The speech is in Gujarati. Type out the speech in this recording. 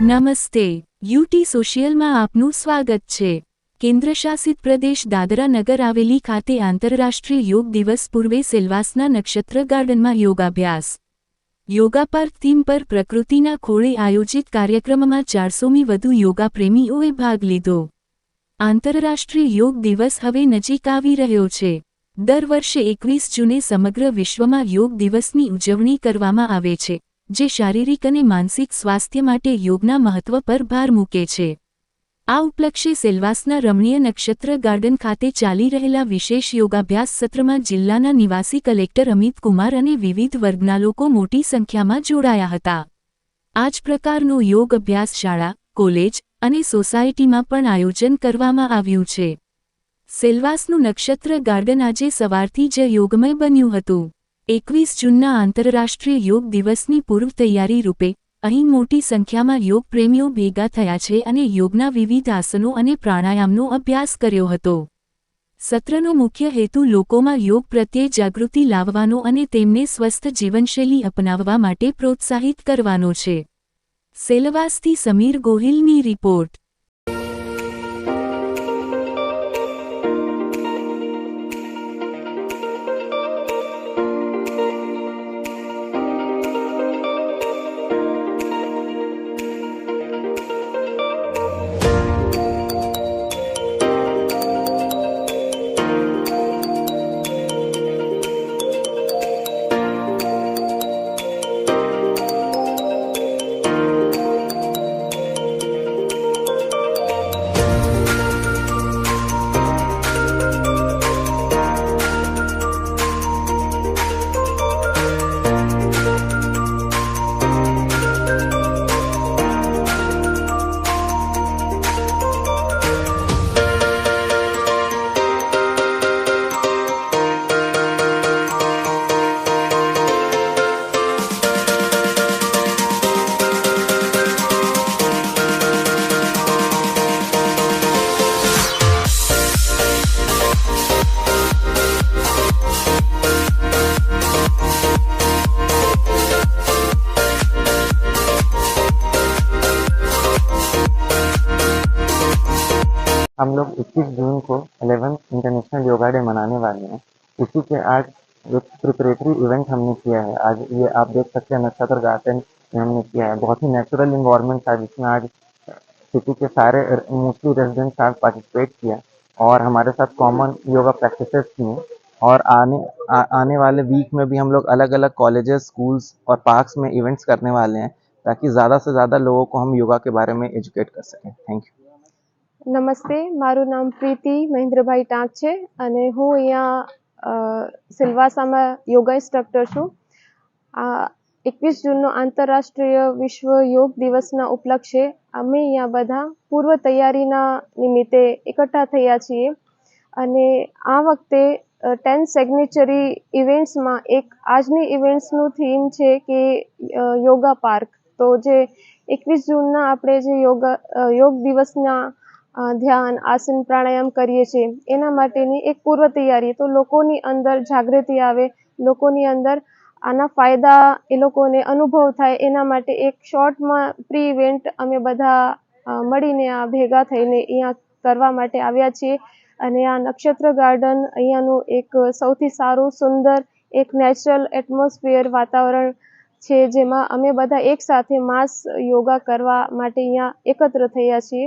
નમસ્તે યુટી સોશિયલમાં આપનું સ્વાગત છે. કેન્દ્રશાસિત પ્રદેશ દાદરા નગર આવેલી ખાતે આંતરરાષ્ટ્રીય યોગ દિવસ પૂર્વે સેલવાસના નક્ષત્ર ગાર્ડનમાં યોગાભ્યાસ. યોગા પાર્ક થીમ પર પ્રકૃતિના ખોળે આયોજિત કાર્યક્રમમાં ચારસોમી વધુ યોગા પ્રેમીઓએ ભાગ લીધો. આંતરરાષ્ટ્રીય યોગ દિવસ હવે નજીક આવી રહ્યો છે. દર વર્ષે એકવીસ જૂને સમગ્ર વિશ્વમાં યોગ દિવસની ઉજવણી કરવામાં આવે છે. જે શારીરિક અને માનસિક સ્વાસ્થ્ય માટે યોગના મહત્વ પર ભાર મૂકે છે. આ ઉપલક્ષે સેલવાસના રમણીય નક્ષત્ર ગાર્ડન ખાતે ચાલી રહેલા વિશેષ યોગાભ્યાસ સત્રમાં જિલ્લાના નિવાસી કલેક્ટર અમિત કુમાર અને વિવિધ વર્ગના લોકો મોટી સંખ્યામાં જોડાયા હતા. આ જ પ્રકારનો યોગ અભ્યાસ શાળા, કોલેજ અને સોસાયટીમાં પણ આયોજન કરવામાં આવ્યું છે. સેલવાસનું નક્ષત્ર ગાર્ડન આજે સવારથી જ યોગમય બન્યું હતું. એકવીસ જૂનના આંતરરાષ્ટ્રીય યોગ દિવસની પૂર્વ તૈયારી રૂપે અહીં મોટી સંખ્યામાં યોગ પ્રેમીઓ ભેગા થયા છે અને યોગના વિવિધ આસનો અને પ્રાણાયામનો અભ્યાસ કર્યો હતો. સત્રનો મુખ્ય હેતુ લોકોમાં યોગ પ્રત્યે જાગૃતિ લાવવાનો અને તેમને સ્વસ્થ જીવનશૈલી અપનાવવા માટે પ્રોત્સાહિત કરવાનો છે. સેલવાસથી સમીર ગોહિલની રિપોર્ટ. हम लोग 21 जून को 11th इंटरनेशनल योगा डे मनाने वाले हैं। इसी के आज एक प्रिपरेटरी इवेंट हमने किया है। आज ये आप देख सकते हैं नक्षत्र गार्डन में हमने किया है। बहुत ही नेचुरल इन्वायरमेंट था जिसमें आज सिटी के सारे मोस्टली रेजिडेंट्स आज पार्टिसिपेट किया और हमारे साथ कॉमन योगा प्रैक्टिसेस किए और आने आ, आने वाले वीक में भी हम लोग अलग अलग कॉलेजेस स्कूल्स और पार्क्स में इवेंट्स करने वाले हैं ताकि ज़्यादा से ज़्यादा लोगों को हम योगा के बारे में एजुकेट कर सकें। थैंक यू નમસ્તે, મારું નામ પ્રીતિ મહેન્દ્રભાઈ ટાંક છે અને હું અહીંયા સિલવાસામાં યોગા ઇન્સ્ટ્રક્ટર છું. આ એકવીસ જૂનનો આંતરરાષ્ટ્રીય વિશ્વ યોગ દિવસના ઉપલક્ષે અમે અહીંયા બધા પૂર્વ તૈયારીના નિમિત્તે એકઠા થયા છીએ અને આ વખતે ટેન સેગ્નેચરી ઇવેન્ટ્સમાં એક આજની ઇવેન્ટ્સનું થીમ છે કે યોગા પાર્ક. તો જે એકવીસ જૂનના આપણે જે યોગા યોગ દિવસના ધ્યાન, આસન, પ્રાણાયામ કરીએ છીએ. એના માટેની એક પૂર્વ તૈયારી તો લોકોની અંદર જાગૃતિ આવે, લોકોની અંદર આના ફાયદા એ લોકોને અનુભવ થાય. એના માટે એક શોર્ટમાં પ્રી ઇવેન્ટ અમે બધા મળીને આ ભેગા થઈને અહીંયા કરવા માટે આવ્યા છીએ. અને આ નક્ષત્ર ગાર્ડન અહીંયાનું એક સૌથી સારું, સુંદર, એક નેચરલ એટમોસ્ફિયર વાતાવરણ છે. જેમાં અમે બધા એકસાથે માસ યોગા કરવા માટે અહીંયા એકત્ર થયા છીએ.